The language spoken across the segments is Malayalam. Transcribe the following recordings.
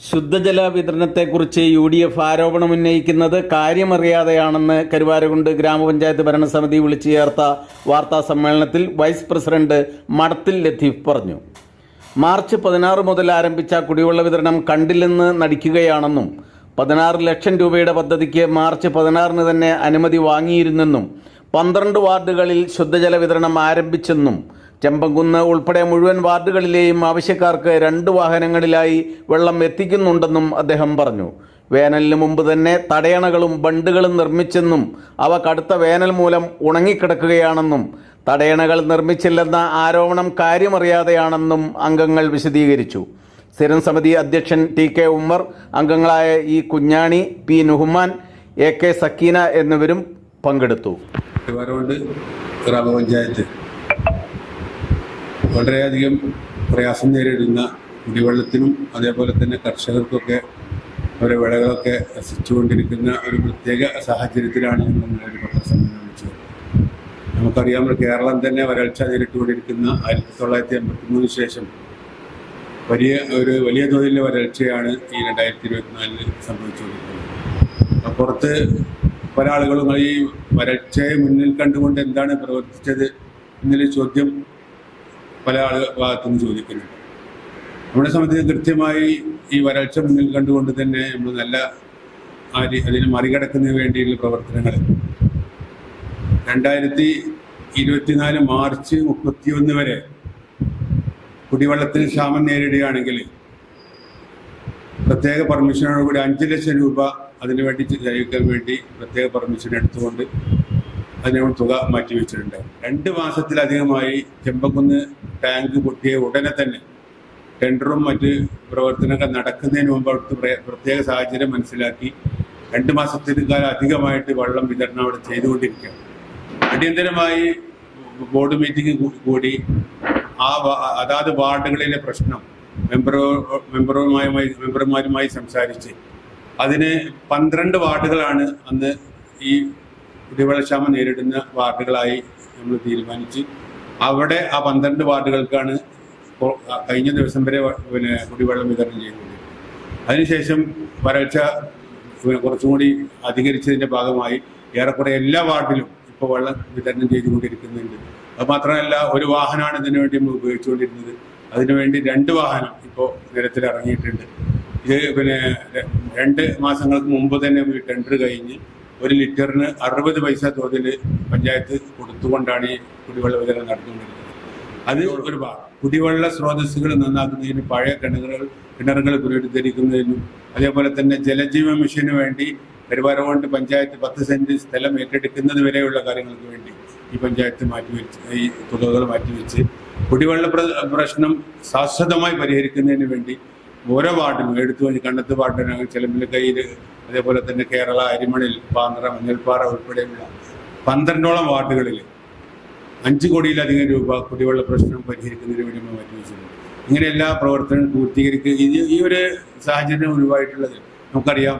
ശുദ്ധജല വിതരണത്തെക്കുറിച്ച് യു ഡി എഫ് ആരോപണമുന്നയിക്കുന്നത് കാര്യമറിയാതെയാണെന്ന് കരുവാരകുണ്ട് ഗ്രാമപഞ്ചായത്ത് ഭരണസമിതി വിളിച്ചു ചേർത്ത വാർത്താ സമ്മേളനത്തിൽ വൈസ് പ്രസിഡന്റ് മടത്തിൽ ലത്തീഫ് പറഞ്ഞു. മാർച്ച് പതിനാറ് മുതൽ ആരംഭിച്ച കുടിവെള്ള വിതരണം കണ്ടില്ലെന്ന് നടിക്കുകയാണെന്നും പതിനാറ് ലക്ഷം രൂപയുടെ പദ്ധതിക്ക് മാർച്ച് പതിനാറിന് തന്നെ അനുമതി വാങ്ങിയിരുന്നെന്നും പന്ത്രണ്ട് വാർഡുകളിൽ ശുദ്ധജല വിതരണം ആരംഭിച്ചെന്നും ചെമ്പങ്കുന്ന് ഉൾപ്പെടെ മുഴുവൻ വാർഡുകളിലെയും ആവശ്യക്കാർക്ക് രണ്ട് വാഹനങ്ങളിലായി വെള്ളം എത്തിക്കുന്നുണ്ടെന്നും അദ്ദേഹം പറഞ്ഞു. വേനലിന് മുമ്പ് തന്നെ തടയണകളും ബണ്ടുകളും നിർമ്മിച്ചെന്നും അവ കടുത്ത വേനൽ മൂലം ഉണങ്ങിക്കിടക്കുകയാണെന്നും തടയണകൾ നിർമ്മിച്ചില്ലെന്ന ആരോപണം കാര്യമറിയാതെയാണെന്നും അംഗങ്ങൾ വിശദീകരിച്ചു. സ്ഥിരം സമിതി അധ്യക്ഷൻ ടി കെ ഉമ്മർ അംഗങ്ങളായ E Kunjani P Nuhman A K Sakkeena എന്നിവരും പങ്കെടുത്തു. ഗ്രാമപഞ്ചായത്ത് വളരെയധികം പ്രയാസം നേരിടുന്ന കുടിവെള്ളത്തിനും അതേപോലെ തന്നെ കർഷകർക്കൊക്കെ അവരെ വിളകളൊക്കെ നശിച്ചുകൊണ്ടിരിക്കുന്ന ഒരു പ്രത്യേക സാഹചര്യത്തിലാണ് നമ്മൾ ഒരു പത്രസമ്മേളനം വിളിച്ചത് നമുക്കറിയാം കേരളം തന്നെ വരൾച്ച നേരിട്ടുകൊണ്ടിരിക്കുന്ന ആയിരത്തി തൊള്ളായിരത്തി എൺപത്തി മൂന്നിന് ശേഷം വലിയ ഒരു വലിയ തോതിലുള്ള വരൾച്ചയാണ് ഈ രണ്ടായിരത്തി ഇരുപത്തിനാലിൽ സംഭവിച്ചുകൊണ്ടിരിക്കുന്നത്. അപ്പുറത്ത് പല ആളുകളും ഈ വരൾച്ചയെ മുന്നിൽ കണ്ടുകൊണ്ട് എന്താണ് പ്രവർത്തിച്ചത്? എന്നൊരു ചോദ്യം പല ആളുകൾ ഭാഗത്തുനിന്ന് ചോദിക്കുന്നുണ്ട്. നമ്മുടെ സംബന്ധിച്ച് കൃത്യമായി ഈ വരൾച്ച മുന്നിൽ കണ്ടുകൊണ്ട് തന്നെ നമ്മൾ നല്ല അതിനെ മറികടക്കുന്നതിന് വേണ്ടിയുള്ള പ്രവർത്തനങ്ങൾ. രണ്ടായിരത്തി ഇരുപത്തിനാല് മാർച്ച് മുപ്പത്തിയൊന്ന് വരെ കുടിവെള്ളത്തിന് ക്ഷാമം നേരിടുകയാണെങ്കിൽ പ്രത്യേക പെർമിഷനോടുകൂടി അഞ്ച് ലക്ഷം രൂപ അതിനു വേണ്ടി ചെലവഴിക്കാൻ വേണ്ടി പ്രത്യേക പെർമിഷൻ എടുത്തുകൊണ്ട് അതിന് തുക മാറ്റിവെച്ചിട്ടുണ്ട്. രണ്ട് മാസത്തിലധികമായി ചെമ്പക്കുന്ന് ടാങ്ക് പൊട്ടിയ ഉടനെ തന്നെ ടെൻഡറും മറ്റ് പ്രവർത്തനങ്ങൾ നടക്കുന്നതിന് മുമ്പ് അവിടുത്തെ പ്രത്യേക സാഹചര്യം മനസ്സിലാക്കി. രണ്ട് മാസത്തിനേക്കാൾ അധികമായിട്ട് വെള്ളം വിതരണം അവിടെ ചെയ്തുകൊണ്ടിരിക്കുകയാണ്. അടിയന്തരമായി ബോർഡ് മീറ്റിംഗ് കൂടി. ആ അതാത് വാർഡുകളിലെ പ്രശ്നം മെമ്പറോ മെമ്പറുമായി മെമ്പർമാരുമായി സംസാരിച്ച്. അതിന് പന്ത്രണ്ട് വാർഡുകളാണ് അന്ന് ഈ കുടിവെള്ളക്ഷാമം നേരിടുന്ന വാർഡുകളായി നമ്മൾ തീരുമാനിച്ച് അവിടെ ആ പന്ത്രണ്ട് വാർഡുകൾക്കാണ് കഴിഞ്ഞ ദിവസം വരെ പിന്നെ കുടിവെള്ളം വിതരണം ചെയ്യുന്നത് അതിനുശേഷം വരൾച്ച കുറച്ചുകൂടി അധികരിച്ചതിന്റെ ഭാഗമായി ഏറെക്കുറെ എല്ലാ വാർഡിലും ഇപ്പോൾ വെള്ളം വിതരണം ചെയ്തുകൊണ്ടിരിക്കുന്നുണ്ട്. അത് മാത്രമല്ല ഒരു വാഹനമാണ് ഇതിനു വേണ്ടി നമ്മൾ ഉപയോഗിച്ചുകൊണ്ടിരുന്നത്. അതിനുവേണ്ടി രണ്ട് വാഹനം ഇപ്പോൾ നിരത്തിൽ ഇറങ്ങിയിട്ടുണ്ട് ഇത് പിന്നെ രണ്ട് മാസങ്ങൾക്ക് മുമ്പ് തന്നെ ടെൻഡർ കഴിഞ്ഞ് ഒരു ലിറ്ററിന് അറുപത് പൈസ തോതിൽ പഞ്ചായത്ത് കൊടുത്തുകൊണ്ടാണ് ഈ കുടിവെള്ള വിതരണം നടന്നുകൊണ്ടിരിക്കുന്നത്. അത് ഒരു കുടിവെള്ള സ്രോതസ്സുകൾ നന്നാക്കുന്നതിന് പഴയ കിണറുകൾ കിണറുകൾ പുനരുദ്ധരിക്കുന്നതിനും അതേപോലെ തന്നെ ജലജീവ മിഷന് വേണ്ടി പെരുവാരകൊണ്ട് പഞ്ചായത്ത് പത്ത് സെന്റ് സ്ഥലം ഏറ്റെടുക്കുന്നത് വരെയുള്ള കാര്യങ്ങൾക്ക് വേണ്ടി ഈ പഞ്ചായത്ത് മാറ്റിവെച്ച് ഈ തുകകൾ മാറ്റിവെച്ച് കുടിവെള്ള പ്ര- പ്രശ്നം ശാശ്വതമായി പരിഹരിക്കുന്നതിന് വേണ്ടി ഓരോ വാർഡിലും എടുത്തു കഴിഞ്ഞ് കണ്ടത്ത് വാർഡിന് കയ്യിൽ അതേപോലെ തന്നെ കേരള അരിമണിൽ പാന്ത്ര മഞ്ഞൾപ്പാറ ഉൾപ്പെടെയുള്ള പന്ത്രണ്ടോളം വാർഡുകളിൽ അഞ്ച് കോടിയിലധികം രൂപ കുടിവെള്ള പ്രശ്നം പരിഹരിക്കുന്നതിന് വേണ്ടി നമ്മൾ മാറ്റിവെച്ചിട്ടുണ്ട്. ഇങ്ങനെ എല്ലാ പ്രവർത്തനങ്ങളും പൂർത്തീകരിക്കുക ഈ ഒരു സാഹചര്യം ഒഴിവായിട്ടുള്ളത് നമുക്കറിയാം.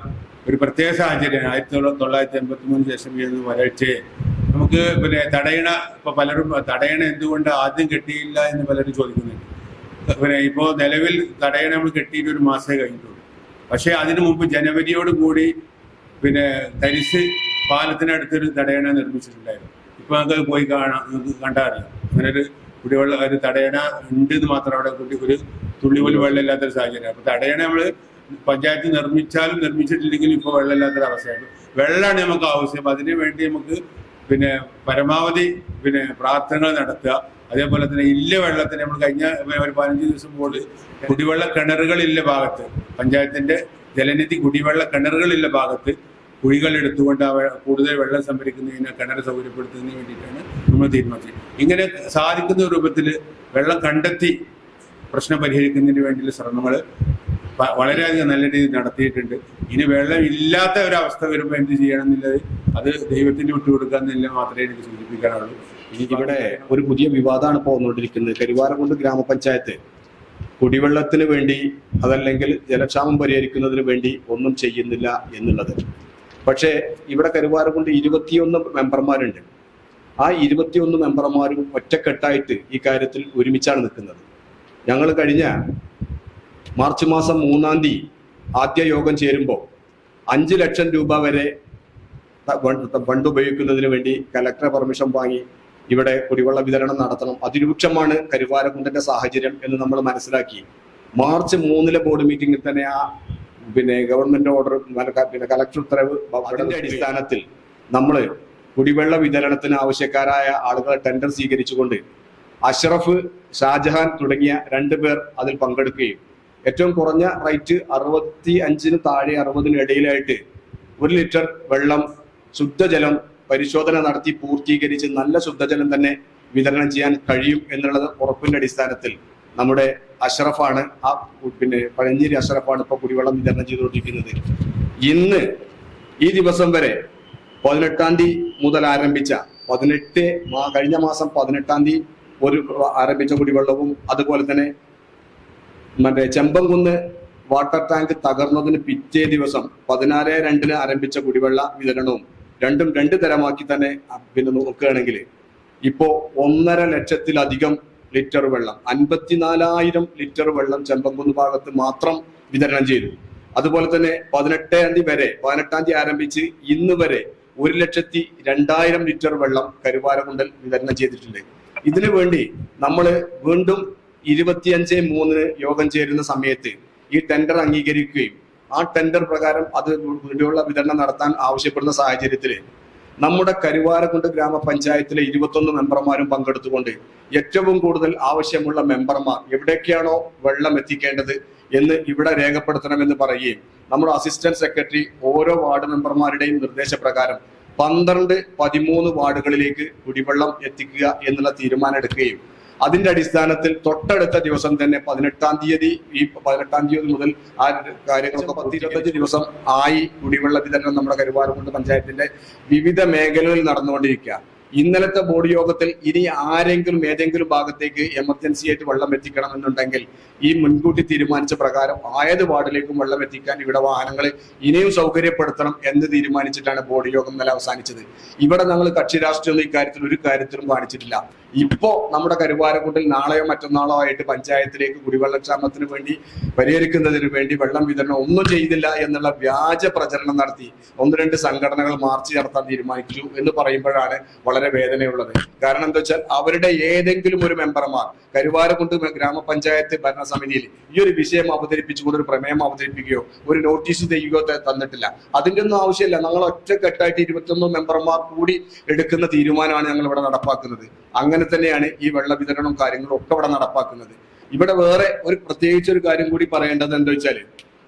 ഒരു പ്രത്യേക സാഹചര്യം ആയിരത്തി തൊള്ളായിരത്തി എൺപത്തി മൂന്ന് ശേഷം ചെയ്യുന്ന വരൾച്ചയെ നമുക്ക് പിന്നെ തടയണ ഇപ്പൊ പലരും തടയണ എന്തുകൊണ്ട് ആദ്യം കിട്ടിയില്ല എന്ന് പലരും ചോദിക്കുന്നുണ്ട്. പിന്നെ ഇപ്പോൾ നിലവിൽ തടയണ നമ്മൾ കെട്ടിയിട്ട് ഒരു മാസമേ കഴിഞ്ഞിട്ടുള്ളൂ. പക്ഷേ അതിനു മുമ്പ് ജനുവരിയോട് കൂടി പിന്നെ തരിശ് പാലത്തിനടുത്തൊരു തടയണ നിർമ്മിച്ചിട്ടുണ്ടായിരുന്നു. ഇപ്പൊ നമുക്ക് പോയി കാണാം കണ്ടാറില്ല. അങ്ങനെ ഒരു കുടിവെള്ള ഒരു തടയണ ഉണ്ട് എന്ന് മാത്രം അവിടെ കുട്ടി ഒരു തുള്ളി പോലും വെള്ളമില്ലാത്തൊരു സാഹചര്യം. അപ്പൊ തടയണ നമ്മൾ പഞ്ചായത്ത് നിർമ്മിച്ചാലും നിർമ്മിച്ചിട്ടില്ലെങ്കിലും ഇപ്പോൾ വെള്ളമില്ലാത്തൊരു അവസ്ഥയാണ് വെള്ളമാണ് നമുക്ക് ആവശ്യം. അതിനു വേണ്ടി നമുക്ക് പിന്നെ പരമാവധി പിന്നെ പ്രാർത്ഥനകൾ നടത്തുക. അതേപോലെ തന്നെ ഇല്ല വെള്ളത്തിന് നമ്മൾ കഴിഞ്ഞ ഒരു പതിനഞ്ച് ദിവസം മുമ്പ് കുടിവെള്ള കിണറുകളില്ല ഭാഗത്ത്. പഞ്ചായത്തിന്റെ ജലനിധി കുടിവെള്ള കിണറുകളില്ല ഭാഗത്ത് കുഴികൾ എടുത്തുകൊണ്ട് കൂടുതൽ വെള്ളം സംഭരിക്കുന്നതിന് കിണർ സൗകര്യപ്പെടുത്തുന്നതിന് വേണ്ടിയിട്ടാണ് നമ്മൾ തീരുമാനിച്ചത്. ഇങ്ങനെ സാധിക്കുന്ന രൂപത്തിൽ വെള്ളം കണ്ടെത്തി പ്രശ്നം പരിഹരിക്കുന്നതിന് വേണ്ടിയുള്ള ശ്രമങ്ങൾ വളരെയധികം നല്ല രീതിയിൽ നടത്തിയിട്ടുണ്ട്. ഇനി വെള്ളം ഇല്ലാത്ത ഒരവസ്ഥ വരുമ്പോൾ എന്ത് ചെയ്യണം എന്നുള്ളത് അത് ദൈവത്തിന് വിട്ടുകൊടുക്കാന്നില്ല മാത്രമേ എനിക്ക് സൂചിപ്പിക്കാനുള്ളൂ. ഇവിടെ ഒരു പുതിയ വിവാദമാണ് ഇപ്പോൾ വന്നുകൊണ്ടിരിക്കുന്നത്. ഗ്രാമപഞ്ചായത്ത് കുടിവെള്ളത്തിന് വേണ്ടി അതല്ലെങ്കിൽ ജലക്ഷാമം പരിഹരിക്കുന്നതിന് വേണ്ടി ഒന്നും ചെയ്യുന്നില്ല എന്നുള്ളത്. പക്ഷേ ഇവിടെ കരുവാരക്കുണ്ട് ഇരുപത്തിയൊന്ന് മെമ്പർമാരുണ്ട്. ആ ഇരുപത്തിയൊന്ന് മെമ്പർമാരും ഒറ്റക്കെട്ടായിട്ട് ഈ കാര്യത്തിൽ ഒരുമിച്ചാണ് നിൽക്കുന്നത്. ഞങ്ങൾ കഴിഞ്ഞ മാർച്ച് മാസം മൂന്നാം തീയതി ആദ്യ യോഗം ചേരുമ്പോൾ അഞ്ച് ലക്ഷം രൂപ വരെ ഫണ്ട് ഉപയോഗിക്കുന്നതിന് വേണ്ടി കലക്ടർ പെർമിഷൻ വാങ്ങി ഇവിടെ കുടിവെള്ള വിതരണം നടത്തണം. അതിരൂക്ഷമാണ് കരുവാരക്കുണ്ടിന്റെ സാഹചര്യം എന്ന് നമ്മൾ മനസ്സിലാക്കി. മാർച്ച് മൂന്നിലെ ബോർഡ് മീറ്റിംഗിൽ തന്നെ ആ പിന്നെ ഗവൺമെന്റ് ഓർഡർ പിന്നെ കലക്ടർ ഉത്തരവ് അതിന്റെ അടിസ്ഥാനത്തിൽ നമ്മൾ കുടിവെള്ള വിതരണത്തിന് ആവശ്യക്കാരായ ആളുകളെ ടെൻഡർ സ്വീകരിച്ചുകൊണ്ട് അഷ്റഫ് ഷാജഹാൻ തുടങ്ങിയ രണ്ടു പേർ അതിൽ പങ്കെടുക്കുകയും. ഏറ്റവും കുറഞ്ഞ റേറ്റ് അറുപത്തി അഞ്ചിന് താഴെ അറുപതിന് ഇടയിലായിട്ട് ഒരു ലിറ്റർ വെള്ളം ശുദ്ധജലം പരിശോധന നടത്തി പൂർത്തീകരിച്ച് നല്ല ശുദ്ധജലം തന്നെ വിതരണം ചെയ്യാൻ കഴിയും എന്നുള്ളത് ഉറപ്പിന്റെ അടിസ്ഥാനത്തിൽ നമ്മുടെ അഷറഫാണ് ആ പിന്നെ പഴഞ്ഞേരി അഷറഫാണ് ഇപ്പൊ കുടിവെള്ളം വിതരണം ചെയ്തുകൊണ്ടിരിക്കുന്നത്. ഇന്ന് ഈ ദിവസം വരെ പതിനെട്ടാം തീയതി മുതൽ ആരംഭിച്ച പതിനെട്ട് കഴിഞ്ഞ മാസം പതിനെട്ടാം തീയതി ഒരു ആരംഭിച്ച കുടിവെള്ളവും അതുപോലെ തന്നെ മറ്റേ ചെമ്പംകുന്ന് വാട്ടർ ടാങ്ക് തകർന്നതിന് പിറ്റേ ദിവസം പതിനാല് രണ്ടിന് ആരംഭിച്ച കുടിവെള്ള വിതരണവും രണ്ടും രണ്ട് തരമാക്കി തന്നെ പിന്നെ നോക്കുകയാണെങ്കിൽ ഇപ്പോ ഒന്നര ലക്ഷത്തിലധികം ലിറ്റർ വെള്ളം അൻപത്തിനാലായിരം ലിറ്റർ വെള്ളം ചെമ്പംകുന്ന് ഭാഗത്ത് മാത്രം വിതരണം ചെയ്തു. അതുപോലെ തന്നെ പതിനെട്ടാം തീയതി വരെ പതിനെട്ടാം തീയതി ആരംഭിച്ച് ഇന്ന് വരെ ഒരു ലക്ഷത്തി രണ്ടായിരം ലിറ്റർ വെള്ളം കരുവാരകുണ്ടൽ വിതരണം ചെയ്തിട്ടുണ്ട്. ഇതിനു വേണ്ടി നമ്മൾ വീണ്ടും ഇരുപത്തിയഞ്ച് മൂന്നിന് യോഗം ചേരുന്ന സമയത്ത് ഈ ടെൻഡർ അംഗീകരിക്കുകയും ആ ടെൻഡർ പ്രകാരം അത് വേണ്ടിയുള്ള വിതരണം നടത്താൻ ആവശ്യപ്പെടുന്ന സാഹചര്യത്തിൽ നമ്മുടെ കരുവാരക്കുണ്ട് ഗ്രാമപഞ്ചായത്തിലെ ഇരുപത്തൊന്ന് മെമ്പർമാരും പങ്കെടുത്തുകൊണ്ട് ഏറ്റവും കൂടുതൽ ആവശ്യമുള്ള മെമ്പർമാർ എവിടേക്കാണോ വെള്ളം എത്തിക്കേണ്ടത് എന്ന് ഇവിടെ രേഖപ്പെടുത്തണമെന്ന് പറയുകയും നമ്മുടെ അസിസ്റ്റന്റ് സെക്രട്ടറി ഓരോ വാർഡ് മെമ്പർമാരുടെയും നിർദ്ദേശപ്രകാരം പന്ത്രണ്ട് പതിമൂന്ന് വാർഡുകളിലേക്ക് കുടിവെള്ളം എത്തിക്കുക എന്നുള്ള തീരുമാനം എടുക്കുകയും അതിന്റെ അടിസ്ഥാനത്തിൽ തൊട്ടടുത്ത ദിവസം തന്നെ പതിനെട്ടാം തീയതി ഈ പതിനെട്ടാം തീയതി മുതൽ ആ കാര്യങ്ങളൊക്കെ പത്ത് ഇരുപത്തഞ്ച് ദിവസം. ആയി കുടിവെള്ള വിതരണം നമ്മുടെ കരുവാരക്കുണ്ട് പഞ്ചായത്തിന്റെ വിവിധ മേഖലകളിൽ നടന്നുകൊണ്ടിരിക്കുക. ഇന്നലത്തെ ബോർഡ് യോഗത്തിൽ ഇനി ആരെങ്കിലും ഏതെങ്കിലും ഭാഗത്തേക്ക് എമർജൻസി ആയിട്ട് വെള്ളം എത്തിക്കണം എന്നുണ്ടെങ്കിൽ ഈ മുൻകൂട്ടി തീരുമാനിച്ച പ്രകാരം ആയത് വാർഡിലേക്കും വെള്ളം എത്തിക്കാൻ ഇവിടെ വാഹനങ്ങൾ ഇനിയും സൗകര്യപ്പെടുത്തണം എന്ന് തീരുമാനിച്ചിട്ടാണ് ബോർഡ് യോഗം ഇന്നലെ അവസാനിച്ചത്. ഇവിടെ ഞങ്ങൾ കക്ഷി രാഷ്ട്രീയം ഇക്കാര്യത്തിൽ ഒരു കാര്യത്തിലും കാണിച്ചിട്ടില്ല. ഇപ്പോ നമ്മുടെ കരുവാരക്കുണ്ടിൽ നാളെയോ മറ്റന്നാളോ ആയിട്ട് പഞ്ചായത്തിലേക്ക് കുടിവെള്ളക്ഷാമത്തിന് വേണ്ടി പരിഹരിക്കുന്നതിന് വേണ്ടി വെള്ളം വിതരണം ഒന്നും ചെയ്തില്ല എന്നുള്ള വ്യാജ പ്രചരണം നടത്തി ഒന്ന് രണ്ട് സംഘടനകൾ മാർച്ച് നടത്താൻ തീരുമാനിച്ചു എന്ന് പറയുമ്പോഴാണ് വളരെ വേദനയുള്ളത്. കാരണം എന്താ വെച്ചാൽ അവരുടെ ഏതെങ്കിലും ഒരു മെമ്പർമാർ കരുവാരക്കുണ്ട് ഗ്രാമപഞ്ചായത്ത് ഭരണസമിതിയിൽ ഈ ഒരു വിഷയം അവതരിപ്പിച്ചുകൊണ്ട് ഒരു പ്രമേയം അവതരിപ്പിക്കുകയോ ഒരു നോട്ടീസ് ചെയ്യുകയോ തന്നിട്ടില്ല. അതിന്റെ ഒന്നും ആവശ്യമില്ല. ഞങ്ങൾ ഒറ്റക്കെട്ടായിട്ട് ഇരുപത്തൊന്ന് മെമ്പർമാർ കൂടി എടുക്കുന്ന തീരുമാനമാണ് ഞങ്ങൾ ഇവിടെ നടപ്പാക്കുന്നത്. അങ്ങനെ തന്നെയാണ് ഈ വെള്ള വിതരണവും കാര്യങ്ങളും ഒക്കെ ഇവിടെ നടപ്പാക്കുന്നത്. ഇവിടെ വേറെ ഒരു പ്രത്യേകിച്ച് ഒരു കാര്യം കൂടി പറയേണ്ടത് എന്താ വെച്ചാൽ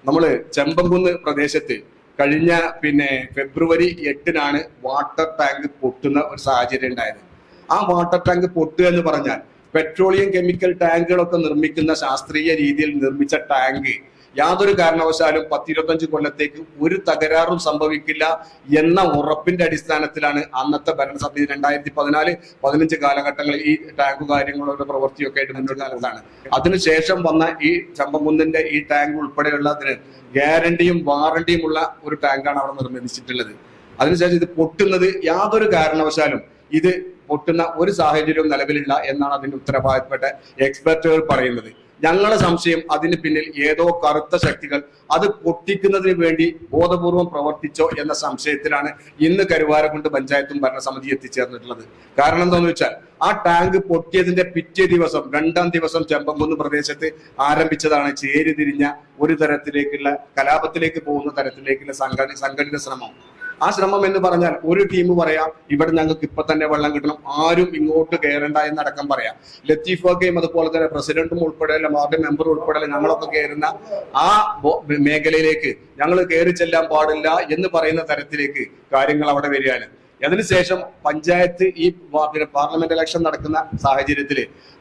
നമ്മൾ ചെമ്പംകുന്ന് പ്രദേശത്ത് കഴിഞ്ഞ പിന്നെ ഫെബ്രുവരി എട്ടിനാണ് വാട്ടർ ടാങ്ക് പൊട്ടുന്ന ഒരു സാഹചര്യം ഉണ്ടായത്. ആ വാട്ടർ ടാങ്ക് പൊട്ടുക എന്ന് പറഞ്ഞാൽ പെട്രോളിയം കെമിക്കൽ ടാങ്കുകളൊക്കെ നിർമ്മിക്കുന്ന ശാസ്ത്രീയ രീതിയിൽ നിർമ്മിച്ച ടാങ്ക് യാതൊരു കാരണവശാലും പത്തിരുപത്തഞ്ച് കൊല്ലത്തേക്ക് ഒരു തകരാറും സംഭവിക്കില്ല എന്ന ഉറപ്പിന്റെ അടിസ്ഥാനത്തിലാണ് അന്നത്തെ ഭരണസമിതി രണ്ടായിരത്തി പതിനാല് പതിനഞ്ച് കാലഘട്ടങ്ങളിൽ ഈ ടാങ്ക് കാര്യങ്ങളുടെ പ്രവൃത്തിയൊക്കെ ആയിട്ട് മുന്നോട്ട് കാലത്താണ് അതിനുശേഷം വന്ന ഈ ചമ്പകുന്നിന്റെ ഈ ടാങ്ക് ഉൾപ്പെടെയുള്ളതിന് ഗ്യാരണ്ടിയും വാറണ്ടിയും ഉള്ള ഒരു ടാങ്കാണ് അവിടെ നിർമ്മിച്ചിട്ടുള്ളത്. അതിനുശേഷം ഇത് പൊട്ടുന്നത് യാതൊരു കാരണവശാലും ഇത് പൊട്ടുന്ന ഒരു സാഹചര്യവും നിലവിലില്ല എന്നാണ് അതിന്റെ ഉത്തരവാദിത്തപ്പെട്ട എക്സ്പെർട്ടുകൾ പറയുന്നത്. ഞങ്ങളുടെ സംശയം അതിന് പിന്നിൽ ഏതോ കറുത്ത ശക്തികൾ അത് പൊട്ടിക്കുന്നതിന് വേണ്ടി ബോധപൂർവം പ്രവർത്തിച്ചോ എന്ന സംശയത്തിലാണ് ഇന്ന് കരുവാരക്കുണ്ട് പഞ്ചായത്തും ഭരണസമിതി എത്തിച്ചേർന്നിട്ടുള്ളത്. കാരണം എന്താണെന്ന് വെച്ചാൽ ആ ടാങ്ക് പൊട്ടിയതിന്റെ പിറ്റേ ദിവസം രണ്ടാം ദിവസം ചെമ്പംകുന്ന് പ്രദേശത്ത് ആരംഭിച്ചതാണ് ചേരി തിരിഞ്ഞ ഒരു തരത്തിലേക്കുള്ള കലാപത്തിലേക്ക് പോകുന്ന തരത്തിലേക്കുള്ള സംഘടിത ശ്രമം. ആ ശ്രമം എന്ന് പറഞ്ഞാൽ ഒരു ടീം പറയാം ഇവിടെ ഞങ്ങൾക്ക് ഇപ്പൊ തന്നെ വെള്ളം കിട്ടണം ആരും ഇങ്ങോട്ട് കയറണ്ട എന്നടക്കം പറയാം. ലത്തീഫ് വക്കയും അതുപോലെ തന്നെ പ്രസിഡന്റും ഉൾപ്പെടെ വാർഡ് മെമ്പർ ഉൾപ്പെടെ ഞങ്ങളൊക്കെ കയറുന്ന ആ മേഖലയിലേക്ക് ഞങ്ങൾ കയറി ചെല്ലാൻ പാടില്ല എന്ന് പറയുന്ന തരത്തിലേക്ക് കാര്യങ്ങൾ അവിടെ വരികയാണ്. അതിനുശേഷം പഞ്ചായത്ത് ഈ പിന്നെ പാർലമെന്റ് ഇലക്ഷൻ നടക്കുന്ന സാഹചര്യത്തിൽ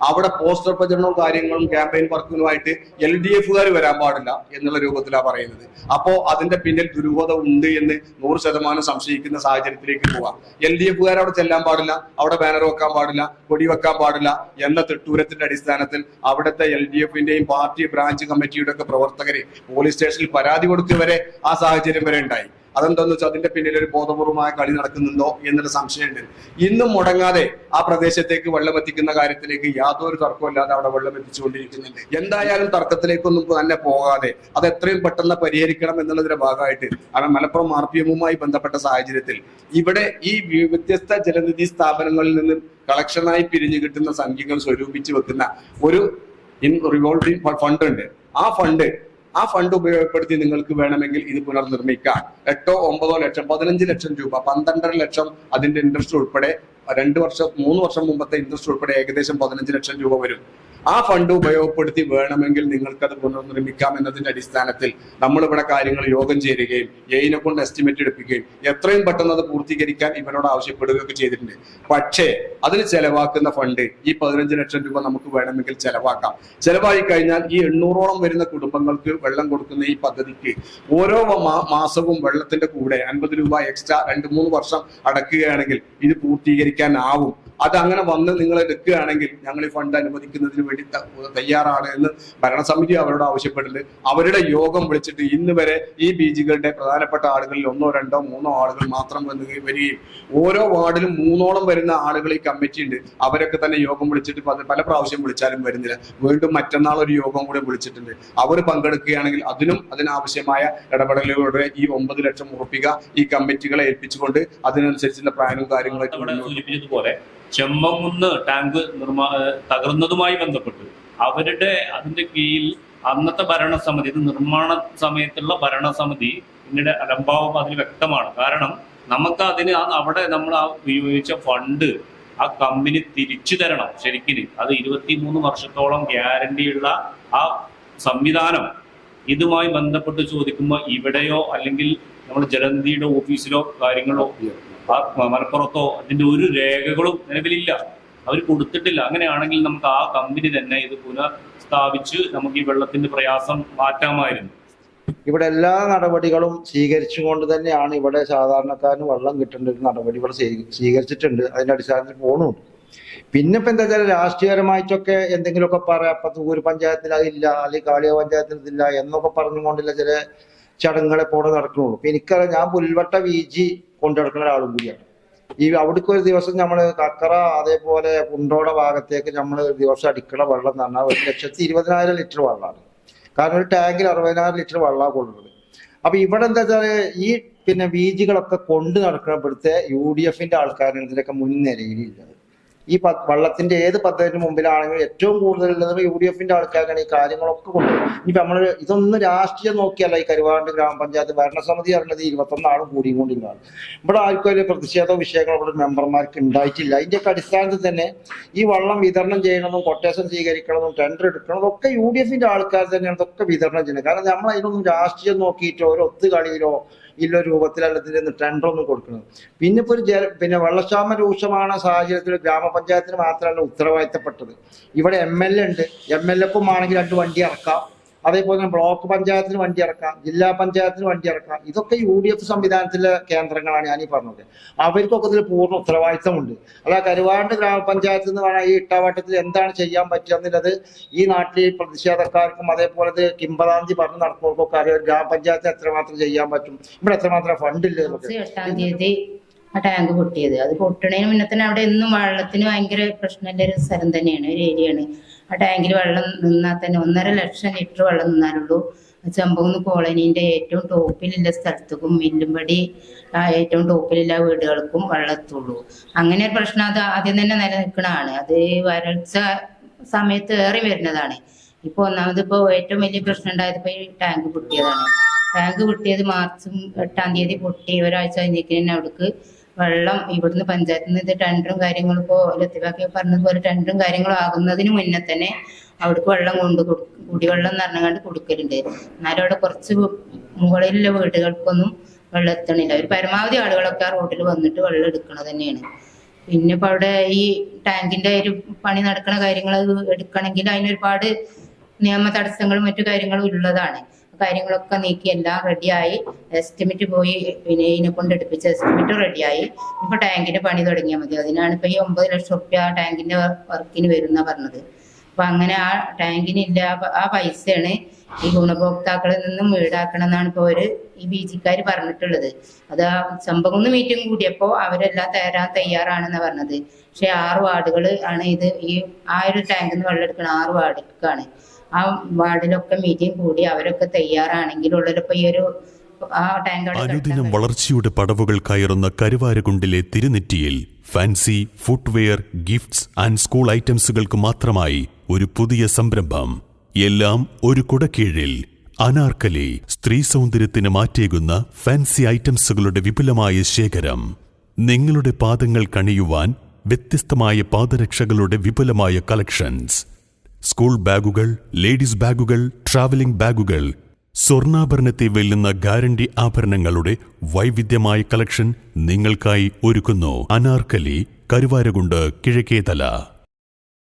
അവിടെ പോസ്റ്റർ പ്രചരണവും കാര്യങ്ങളും ക്യാമ്പയിൻ വർക്കിനുമായിട്ട് എൽ ഡി എഫുകാർ വരാൻ പാടില്ല എന്നുള്ള രൂപത്തിലാണ് പറയുന്നത്. അപ്പോ അതിന്റെ പിന്നിൽ ദുരൂഹതം ഉണ്ട് എന്ന് നൂറ് ശതമാനം സംശയിക്കുന്ന സാഹചര്യത്തിലേക്ക് പോവാം. എൽ ഡി എഫുകാർ അവിടെ ചെല്ലാൻ പാടില്ല അവിടെ ബാനർ വെക്കാൻ പാടില്ല കൊടി വെക്കാൻ പാടില്ല എന്ന തെട്ടൂരത്തിന്റെ അടിസ്ഥാനത്തിൽ അവിടുത്തെ എൽ ഡി എഫിന്റെയും പാർട്ടി ബ്രാഞ്ച് കമ്മിറ്റിയുടെ ഒക്കെ പ്രവർത്തകര് പോലീസ് സ്റ്റേഷനിൽ പരാതി കൊടുത്തവരെ വരെ ആ സാഹചര്യം വരെ ഉണ്ടായി. അതെന്താന്ന് വെച്ചാൽ അതിന്റെ പിന്നിൽ ഒരു ബോധപൂർവമായ കളി നടക്കുന്നുണ്ടോ എന്നൊരു സംശയമുണ്ട്. ഇന്നും മുടങ്ങാതെ ആ പ്രദേശത്തേക്ക് വെള്ളം എത്തിക്കുന്ന കാര്യത്തിലേക്ക് യാതൊരു തർക്കമില്ലാതെ അവിടെ വെള്ളം എത്തിച്ചുകൊണ്ടിരിക്കുന്നുണ്ട്. എന്തായാലും തർക്കത്തിലേക്കൊന്നും തന്നെ പോകാതെ അത് എത്രയും പെട്ടെന്ന് പരിഹരിക്കണം എന്നുള്ളതിന്റെ ഭാഗമായിട്ട് കാരണം മലപ്പുറം ആർ പി എമ്മുമായി ബന്ധപ്പെട്ട സാഹചര്യത്തിൽ ഇവിടെ ഈ വ്യത്യസ്ത ജലനിധി സ്ഥാപനങ്ങളിൽ നിന്ന് കളക്ഷനായി പിരിഞ്ഞു കിട്ടുന്ന സംഖ്യകൾ സ്വരൂപിച്ച് വെക്കുന്ന ഒരു ഇൻ റിവോൾവിംഗ് ഫണ്ട് ഉണ്ട്. ആ ഫണ്ട് ആ ഫണ്ട് ഉപയോഗപ്പെടുത്തി നിങ്ങൾക്ക് വേണമെങ്കിൽ ഇത് പുനർനിർമ്മിക്കാം. എട്ടോ ഒമ്പതോ ലക്ഷം പതിനഞ്ച് ലക്ഷം രൂപ പന്ത്രണ്ടര ലക്ഷം അതിന്റെ ഇൻട്രസ്റ്റ് ഉൾപ്പെടെ രണ്ട് വർഷം മൂന്ന് വർഷം മുമ്പത്തെ ഇൻട്രസ്റ്റ് ഉൾപ്പെടെ ഏകദേശം പതിനഞ്ച് ലക്ഷം രൂപ വരും. ആ ഫണ്ട് ഉപയോഗപ്പെടുത്തി വേണമെങ്കിൽ നിങ്ങൾക്കത് പുനർനിർമ്മിക്കാം എന്നതിന്റെ അടിസ്ഥാനത്തിൽ നമ്മളിവിടെ കാര്യങ്ങൾ യോഗം ചേരുകയും എയിനെ കൊണ്ട് എസ്റ്റിമേറ്റ് എടുപ്പിക്കുകയും എത്രയും പെട്ടെന്ന് അത് പൂർത്തീകരിക്കാൻ ഇവരോട് ആവശ്യപ്പെടുകയൊക്കെ ചെയ്തിട്ടുണ്ട്. പക്ഷേ അതിൽ ചെലവാക്കുന്ന ഫണ്ട് ഈ പതിനഞ്ച് ലക്ഷം രൂപ നമുക്ക് വേണമെങ്കിൽ ചെലവാക്കാം. ചെലവായി കഴിഞ്ഞാൽ ഈ എണ്ണൂറോളം വരുന്ന കുടുംബങ്ങൾക്ക് വെള്ളം കൊടുക്കുന്ന ഈ പദ്ധതിക്ക് ഓരോ മാസവും വെള്ളത്തിന്റെ കൂടെ അൻപത് രൂപ എക്സ്ട്രാ രണ്ട് മൂന്ന് വർഷം അടക്കുകയാണെങ്കിൽ ഇത് പൂർത്തീകരിക്കാനാവും. അത് അങ്ങനെ വന്ന് നിങ്ങൾ എടുക്കുകയാണെങ്കിൽ ഞങ്ങൾ ഈ ഫണ്ട് അനുവദിക്കുന്നതിന് വേണ്ടി തയ്യാറാണ് എന്ന് ഭരണസമിതി അവരോട് ആവശ്യപ്പെട്ടിട്ട് അവരുടെ യോഗം വിളിച്ചിട്ട് ഇന്ന് വരെ ഈ ബീജുകളുടെ പ്രധാനപ്പെട്ട ആളുകളിൽ ഒന്നോ രണ്ടോ മൂന്നോ ആളുകൾ മാത്രം വന്ന് വരികയും ഓരോ വാർഡിലും മൂന്നോളം വരുന്ന ആളുകൾ ഈ കമ്മിറ്റി ഉണ്ട്. അവരൊക്കെ തന്നെ യോഗം വിളിച്ചിട്ട് പല പല പ്രാവശ്യം വിളിച്ചാലും വരുന്നില്ല. വീണ്ടും മറ്റന്നാൾ ഒരു യോഗം കൂടെ വിളിച്ചിട്ടുണ്ട്. അവർ പങ്കെടുക്കുകയാണെങ്കിൽ അതിനും അതിനാവശ്യമായ ഇടപെടലുകളുടെ ഈ ഒമ്പത് ലക്ഷം ഉറപ്പിക ഈ കമ്മിറ്റികളെ ഏൽപ്പിച്ചുകൊണ്ട് അതിനനുസരിച്ചുള്ള പ്ലാനും കാര്യങ്ങളൊക്കെ ചെമ്മകുന്ന് ടാങ്ക് നിർമ്മാ തകർന്നതുമായി ബന്ധപ്പെട്ട് അവരുടെ അതിന്റെ കീഴിൽ അന്നത്തെ ഭരണസമിതി ഇത് നിർമ്മാണ സമയത്തുള്ള ഭരണസമിതി പിന്നീട് അലംഭാവം അതിൽ വ്യക്തമാണ്. കാരണം നമുക്ക് അതിന് അവിടെ നമ്മൾ ആ ഉപയോഗിച്ച ഫണ്ട് ആ കമ്പനി തിരിച്ചു തരണം ശരിക്കും. അത് ഇരുപത്തിമൂന്ന് വർഷത്തോളം ഗ്യാരണ്ടിയുള്ള ആ സംവിധാനം ഇതുമായി ബന്ധപ്പെട്ട് ചോദിക്കുമ്പോൾ ഇവിടെയോ അല്ലെങ്കിൽ നമ്മുടെ ജലന്ധിയുടെ ഓഫീസിലോ കാര്യങ്ങളോ മലപ്പുറത്തോ അതിന്റെ ഒരു രേഖകളും നിലവിലില്ല. അവർ കൊടുത്തിട്ടില്ല. അങ്ങനെയാണെങ്കിൽ നമുക്ക് ആ കമ്പനി തന്നെ ഇത് പുനഃസ്ഥാപിച്ച് നമുക്ക് ഈ വെള്ളത്തിന്റെ പ്രയാസം മാറ്റാമായിരുന്നു. ഇവിടെ എല്ലാ നടപടികളും സ്വീകരിച്ചുകൊണ്ട് തന്നെയാണ് ഇവിടെ സാധാരണക്കാരന് വെള്ളം കിട്ടേണ്ട ഒരു നടപടി ഇവിടെ സ്വീ- സ്വീകരിച്ചിട്ടുണ്ട്. അതിന്റെ അടിസ്ഥാനത്തിൽ പോകണുണ്ട് പിന്നെ ഇപ്പൊ എന്താ വെച്ചാൽ രാഷ്ട്രീയപരമായിട്ടൊക്കെ എന്തെങ്കിലുമൊക്കെ പറയാം. അപ്പൊ തൂര് പഞ്ചായത്തിൽ അതില്ല അല്ലെങ്കിൽ കാളിയ പഞ്ചായത്തിൽ ഇതില്ല എന്നൊക്കെ പറഞ്ഞുകൊണ്ടുള്ള ചില ചടങ്ങുകളെ ഇപ്പോൾ നടക്കുന്നുള്ളൂ. എനിക്കറിയാം ഞാൻ പുൽവട്ട വി ജി കൊണ്ടു നടക്കുന്ന ഒരാളും കൂടിയാണ്. ഈ അവിടേക്ക് ഒരു ദിവസം നമ്മൾ കക്കറ അതേപോലെ കുണ്ടോട ഭാഗത്തേക്ക് നമ്മൾ ഒരു ദിവസം അടിക്കണ വെള്ളം എന്ന് പറഞ്ഞാൽ ഒരു ലക്ഷത്തി ഇരുപതിനായിരം ലിറ്റർ വെള്ളമാണ്. കാരണം ഒരു ടാങ്കിൽ അറുപതിനായിരം ലിറ്റർ വെള്ളമാണ് കൊണ്ടുള്ളത് അപ്പൊ ഇവിടെ എന്താ വെച്ചാൽ ഈ പിന്നെ വീജികളൊക്കെ കൊണ്ടു നടക്കണപ്പെടുത്തെ യു ഡി എഫിന്റെ ആൾക്കാരാണ് ഇതിലൊക്കെ മുൻനിരയിലുള്ളത് ഈ വള്ളത്തിന്റെ ഏത് പദ്ധതിന് മുമ്പിലാണെങ്കിലും ഏറ്റവും കൂടുതൽ ഉള്ളത് യു ഡി എഫിന്റെ ആൾക്കാരാണ് ഈ കാര്യങ്ങളൊക്കെ കൊണ്ടുപോകുന്നത് ഇനിയിപ്പോ നമ്മൾ ഇതൊന്നും രാഷ്ട്രീയം നോക്കിയല്ല ഈ കരുവാണ്ട് ഗ്രാമപഞ്ചായത്ത് ഭരണസമിതി അറിഞ്ഞത് ഇരുപത്തൊന്നാളും കൂടിയും കൊണ്ടിരുന്നതാണ് ഇവിടെ ആർക്കും ഒരു പ്രതിഷേധ വിഷയങ്ങൾ ഇവിടെ മെമ്പർമാർക്ക് ഉണ്ടായിട്ടില്ല. അതിന്റെയൊക്കെ അടിസ്ഥാനത്തിൽ തന്നെ ഈ വള്ളം വിതരണം ചെയ്യണമെന്നും കൊട്ടേഷൻ സ്വീകരിക്കണമെന്നും ടെൻഡർ എടുക്കണമെന്നും ഒക്കെ യു ഡി എഫിന്റെ ആൾക്കാർ തന്നെയാണ് ഇതൊക്കെ വിതരണം ചെയ്യുന്നത്. കാരണം നമ്മൾ അതിനൊന്നും രാഷ്ട്രീയം നോക്കിയിട്ടോ ഒരു ഒത്തുകളിയിലോ ഇല്ല രൂപത്തിലല്ല ഇതിന് ടെൻഡർ ഒന്നും കൊടുക്കുന്നത്. പിന്നെ ഇപ്പോൾ ഒരു ജല പിന്നെ വെള്ളക്ഷാമ രൂക്ഷമാണ് സാഹചര്യത്തിൽ ഗ്രാമപഞ്ചായത്തിന് മാത്രമല്ല ഉത്തരവാദിത്തപ്പെട്ടത്. ഇവിടെ എം എൽ എ ഉണ്ട്. എം എൽ എക്കും ആണെങ്കിൽ രണ്ട് വണ്ടി ഇറക്കാം. അതേപോലെ തന്നെ ബ്ലോക്ക് പഞ്ചായത്തിന് വണ്ടി ഇറക്കാം ജില്ലാ പഞ്ചായത്തിന് വണ്ടി ഇറക്കാം. ഇതൊക്കെ യു ഡി എഫ് സംവിധാനത്തിലെ കേന്ദ്രങ്ങളാണ് ഞാൻ ഈ പറഞ്ഞത്. അവർക്കൊക്കെ ഇതിൽ പൂർണ ഉത്തരവാദിത്തമുണ്ട്. അല്ല കരുവാണ്ട് ഗ്രാമപഞ്ചായത്ത് എന്ന് പറഞ്ഞാൽ ഈ ഇട്ടാവട്ടത്തിൽ എന്താണ് ചെയ്യാൻ പറ്റുക എന്നുള്ളത് ഈ നാട്ടിലെ പ്രതിഷേധക്കാർക്കും അതേപോലെ കിംബദാന്തി പറഞ്ഞ് നടക്കുന്നവർക്കൊക്കെ അറിയാം. ഒരു ഗ്രാമപഞ്ചായത്തിന് എത്രമാത്രം ചെയ്യാൻ പറ്റും? ഇവിടെ എത്രമാത്രം ഫണ്ട് ഇല്ല ആ ടാങ്ക് പൊട്ടിയത്. അത് പൊട്ടണതിന് മുന്നേ തന്നെ അവിടെ എന്നും വെള്ളത്തിന് ഭയങ്കര പ്രശ്നമുള്ള ഒരു സ്ഥലം തന്നെയാണ് ഒരു ഏരിയയാണ് ആ ടാങ്കിൽ വെള്ളം നിന്നാൽ തന്നെ ഒന്നര ലക്ഷം ലിറ്റർ വെള്ളം നിന്നാലുള്ളൂ. ചെമ്പകുന്ന് കോളനീന്റെ ഏറ്റവും ടോപ്പിലുള്ള സ്ഥലത്തേക്കും മില്ലുംപടി ഏറ്റവും ടോപ്പിലുള്ള വീടുകൾക്കും വെള്ളത്തുള്ളൂ അങ്ങനെ ഒരു പ്രശ്നം അത് ആദ്യം തന്നെ നിലനിൽക്കണതാണ്. അത് വരൾച്ച സമയത്ത് ഏറി വരുന്നതാണ്. ഇപ്പൊ ഒന്നാമത് ഇപ്പൊ ഏറ്റവും വലിയ പ്രശ്നം ഉണ്ടായത് ഈ ടാങ്ക് പൊട്ടിയതാണ്. ടാങ്ക് പൊട്ടിയത് മാർച്ച് എട്ടാം തീയതി പൊട്ടി. ഒരാഴ്ച കഴിഞ്ഞിരിക്കുന്ന അവിടേക്ക് വെള്ളം ഇവിടുന്ന് പഞ്ചായത്തിൽ നിന്ന് ടെൻഡറും കാര്യങ്ങളും ഇപ്പോൾ ലത്തിബാക്കി പറഞ്ഞതുപോലെ ടെൻഡറും കാര്യങ്ങളും ആകുന്നതിന് മുന്നേ തന്നെ അവിടേക്ക് വെള്ളം കൊണ്ട് കൊടു- കുടിവെള്ളം എന്ന് പറഞ്ഞാണ്ട് കൊടുക്കലുണ്ട്. എന്നാലും അവിടെ കുറച്ച് മുകളിലുള്ള വീടുകൾക്കൊന്നും വെള്ളം എത്തണില്ല. ഒരു പരമാവധി ആളുകളൊക്കെ ആ റോഡിൽ വന്നിട്ട് വെള്ളം എടുക്കണത് തന്നെയാണ്. പിന്നെ ഇപ്പൊ അവിടെ ഈ ടാങ്കിന്റെ ഒരു പണി നടക്കുന്ന കാര്യങ്ങൾ എടുക്കണമെങ്കിൽ അതിനൊരുപാട് നിയമ തടസ്സങ്ങളും മറ്റു കാര്യങ്ങളും ഉള്ളതാണ്. കാര്യങ്ങളൊക്കെ നീക്കി എല്ലാം റെഡിയായി എസ്റ്റിമേറ്റ് പോയി പിന്നെ ഇതിനെ കൊണ്ട് എടുപ്പിച്ച എസ്റ്റിമേറ്റ് റെഡിയായി ഇപ്പൊ ടാങ്കിന്റെ പണി തുടങ്ങിയാൽ മതി. അതിനാണ് ഇപ്പൊ ഈ ഒമ്പത് ലക്ഷം റുപ്യ ആ ടാങ്കിന്റെ വർക്കിന് വരുന്ന പറഞ്ഞത്. അപ്പൊ അങ്ങനെ ആ ടാങ്കിന് ഇല്ല ആ പൈസയാണ് ഈ ഗുണഭോക്താക്കളിൽ നിന്നും ഈടാക്കണം എന്നാണ് ഇപ്പോൾ അവർ ഈ ബി ജിക്കാർ പറഞ്ഞിട്ടുള്ളത്. അത് ആ ചമ്പകുന്ന് മീറ്റിംഗ് കൂടിയപ്പോൾ അവരെല്ലാം തരാൻ തയ്യാറാണെന്ന് പറഞ്ഞത്. പക്ഷെ ആറ് വാർഡുകൾ ആണ് ഇത് ഈ ആ ഒരു ടാങ്കിൽ നിന്ന് വെള്ളം എടുക്കണ ആറ് വാർഡിലേക്കാണ് ആ വാർഡിലൊക്കെ മീറ്റിംഗ് കൂടി അവരൊക്കെ തയ്യാറാണെങ്കിലുള്ളവരിപ്പോ ഈ ഒരു അനുദിനം വളർച്ചയുടെ പടവുകൾ കയറുന്ന കരുവാരകുണ്ടിലെ തിരുനെറ്റിയിൽ fancy footwear gifts and school ഐറ്റംസുകൾക്ക് മാത്രമായി ഒരു പുതിയ സംരംഭം. എല്ലാം ഒരു കുടക്കീഴിൽ. അനാർക്കലി സ്ത്രീ സൗന്ദര്യത്തിന് മാറ്റേകുന്ന ഫാൻസി ഐറ്റംസുകളുടെ വിപുലമായ ശേഖരം. നിങ്ങളുടെ പാദങ്ങൾ കണിയുവാൻ വ്യത്യസ്തമായ പാദരക്ഷകളുടെ വിപുലമായ കളക്ഷൻസ്. സ്കൂൾ ബാഗുകൾ ലേഡീസ് ബാഗുകൾ ട്രാവലിംഗ് ബാഗുകൾ സ്വർണാഭരണത്തെ വെല്ലുന്ന ഗ്യാരണ്ടി ആഭരണങ്ങളുടെ വൈവിധ്യമായ കളക്ഷൻ നിങ്ങൾക്കായി ഒരുക്കുന്നു. അനാർക്കലി കരുവാരകുണ്ട് കിഴക്കേതല.